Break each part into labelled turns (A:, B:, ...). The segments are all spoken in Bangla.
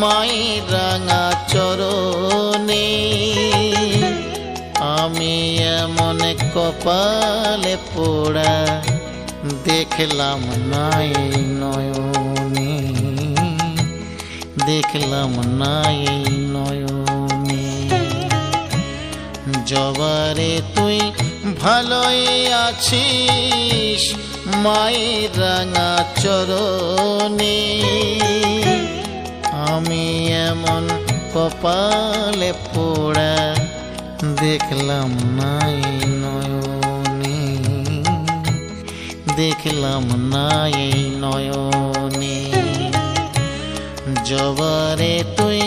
A: মায়ের রাঙা চরণে। আমি এমন কপালে পোড়া দেখলাম নাই নয়নে। দেখলাম নাই নয়নে। জবারে তুই ভালোই আছিস, মায়ের রাঙা চরণে। আমি এমন কপালে পোড়া দেখলাম নাই নয়নে। দেখলাম নাই নয়নে। জবারে তুই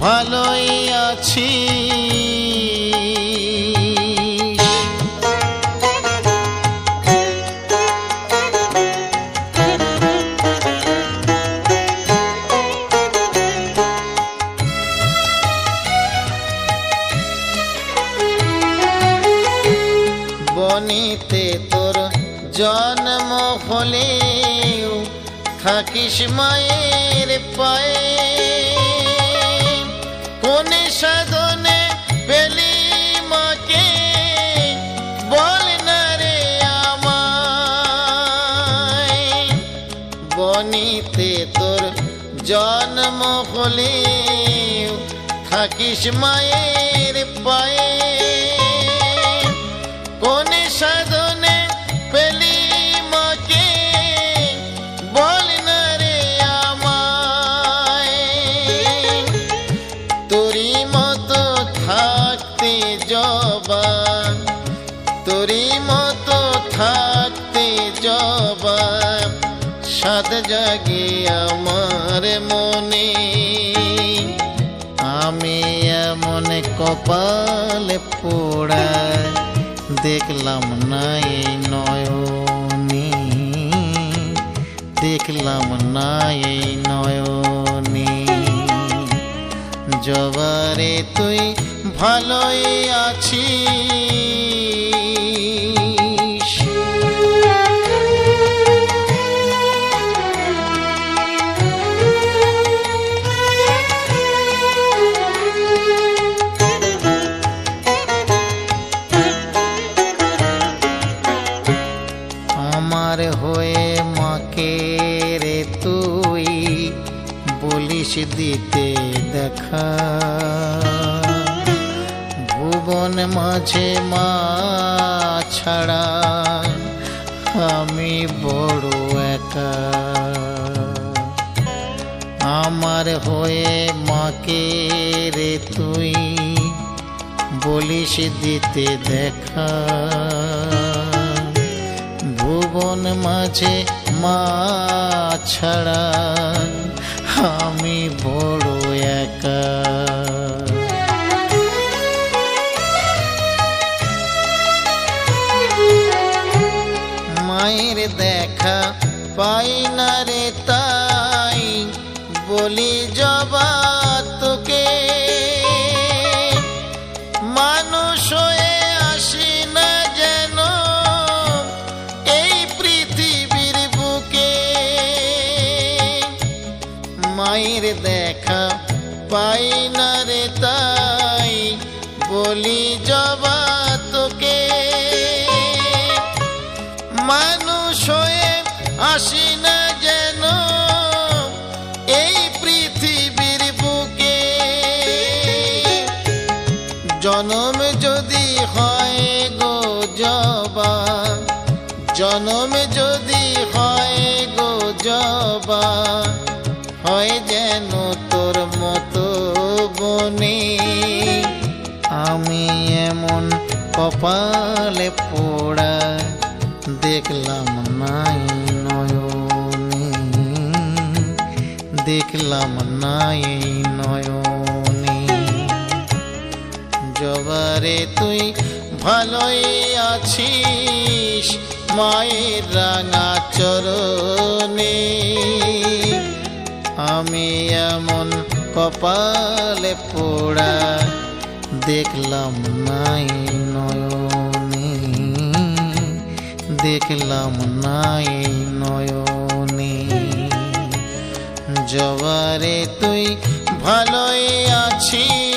A: ভালোই আছিস। জন্ম হলেও থাকিস মায়ের পায়ে। কোন সাধনে পেলি মাকে, বল না রে বনিতে তোর জন্ম হলেও থাকিস মায়ের পায়ে। মতো থাকতে জবা সাদ জাগে আমার মনে। আমি এমন কপালে পোড়া, দেখলাম না এই নয়নে। দেখলাম না এই নয়নে। জবারে তুই ভালোই আছিস। বলিস দিতে দেখা। ভুবন মাঝে মা ছাড়া আমি বড় একা। আমার হয়ে মাকে রে তুই বলিস দিতে দেখা। ভুবন মাঝে মা ছাড়া আমি বড় একা। মায়ের দেখা পাই না রে তাই বলি জবা মায়ের দেখা পাই না রে তাই। বলি জবা তোকে। মানুষ হয়ে আসি না যেন এই পৃথিবীর বুকে। জনম যদি হয় গো জবা, জনম যদি বনে আমি এমন কপালে পোড়া দেখলাম নাই নয়নে, দেখলাম নাই নয়নে। জবারে তুই ভালোই আছিস, মায়ের রাঙা চরণে। আমি এমন কপালে পোড়া দেখলাম নাই নয়নে দেখলাম নাই নয়নে। জবারে তুই ভালোই আছিস।